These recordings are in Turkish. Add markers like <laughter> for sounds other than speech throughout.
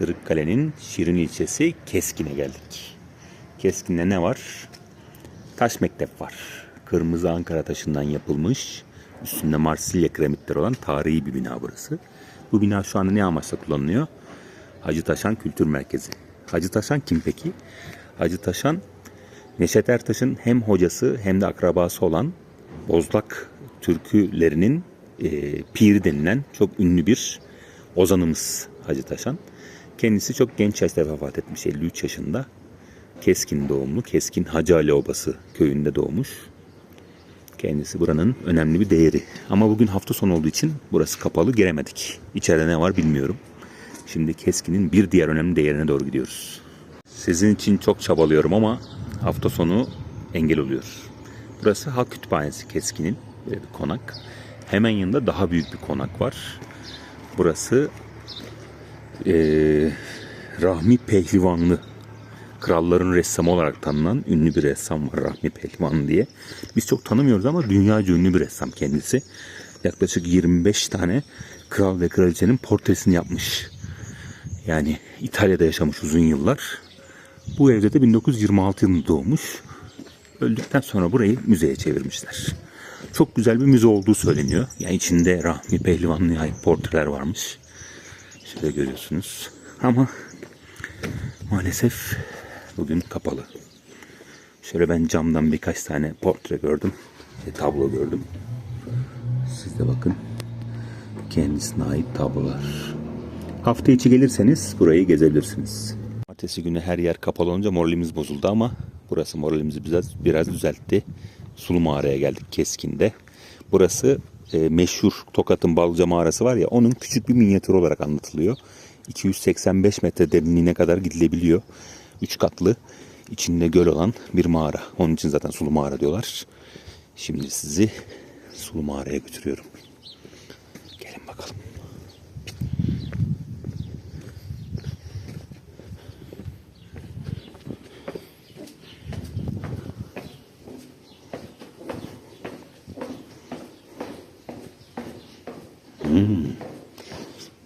Kırıkkale'nin Şirin ilçesi Keskin'e geldik. Keskin'de ne var? Taş mektep var. Kırmızı Ankara taşından yapılmış, üstünde Marsilya kiremitleri olan tarihi bir bina burası. Bu bina şu anda ne amaçla kullanılıyor? Hacı Taşan Kültür Merkezi. Hacı Taşan kim peki? Hacı Taşan Neşet Ertaş'ın hem hocası hem de akrabası olan Bozlak türkülerinin e, piri denilen çok ünlü bir ozanımız Hacı Taşan. Kendisi çok genç yaşta vefat etmiş 53 yaşında. Keskin doğumlu, Keskin Hacı Ali Obası köyünde doğmuş. Kendisi buranın önemli bir değeri. Ama bugün hafta sonu olduğu için burası kapalı giremedik. İçeride ne var bilmiyorum. Şimdi Keskin'in bir diğer önemli değerine doğru gidiyoruz. Sizin için çok çabalıyorum ama hafta sonu engel oluyor. Burası Halk Kütüphanesi Keskin'in bir konak. Hemen yanında daha büyük bir konak var. Burası eee, Rahmi Pehlivanlı kralların ressamı olarak tanınan ünlü bir ressam var Rahmi Pehlivan diye. Biz çok tanımıyoruz ama dünyaca ünlü bir ressam kendisi. Yaklaşık 25 tane kral ve kraliçenin portresini yapmış. Yani İtalya'da yaşamış uzun yıllar. Bu evde de 1926 yılında doğmuş. Öldükten sonra burayı müzeye çevirmişler. Çok güzel bir müze olduğu söyleniyor. Yani içinde Rahmi Pehlivanlı'ya ait portreler varmış. Şöyle görüyorsunuz. Ama maalesef bugün kapalı. Şöyle ben camdan birkaç tane portre gördüm. E, tablo gördüm. Siz de bakın. Kendisine ait tablolar. Hafta içi gelirseniz burayı gezebilirsiniz. Ertesi günü her yer kapalı olunca moralimiz bozuldu ama burası moralimizi biraz, biraz düzeltti. Sulu mağaraya geldik Keskin'de. Burası e, meşhur Tokat'ın Balca mağarası var ya onun küçük bir minyatür olarak anlatılıyor. 285 metre derinliğine kadar gidilebiliyor. 3 katlı içinde göl olan bir mağara. Onun için zaten sulu mağara diyorlar. Şimdi sizi sulu mağaraya götürüyorum.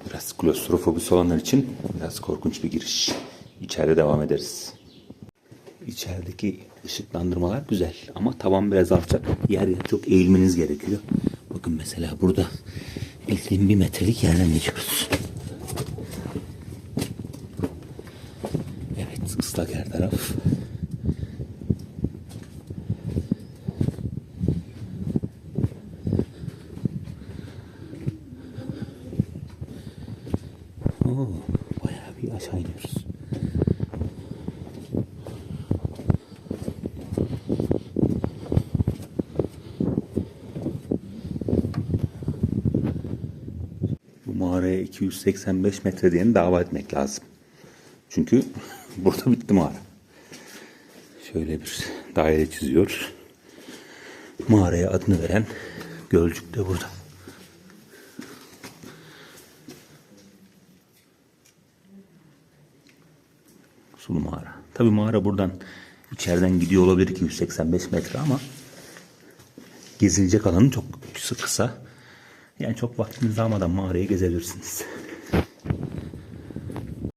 Biraz klostrofobisi olanlar için biraz korkunç bir giriş. İçeride devam ederiz. İçerideki ışıklandırmalar güzel ama tavan biraz alçak. Yer yer çok eğilmeniz gerekiyor. Bakın mesela burada bildiğim bir metrelik yerden geçiyoruz. Evet ıslak her taraf. Bayağı bir aşağı iniyoruz. Bu mağaraya 285 metre diyeni dava etmek lazım. Çünkü <laughs> burada bitti mağara. Şöyle bir daire çiziyor. Mağaraya adını veren gölcük de burada. Sulu mağara. Tabi mağara buradan içeriden gidiyor olabilir 285 metre ama gezilecek alanı çok kısa. Yani çok vaktinizi almadan mağarayı gezebilirsiniz.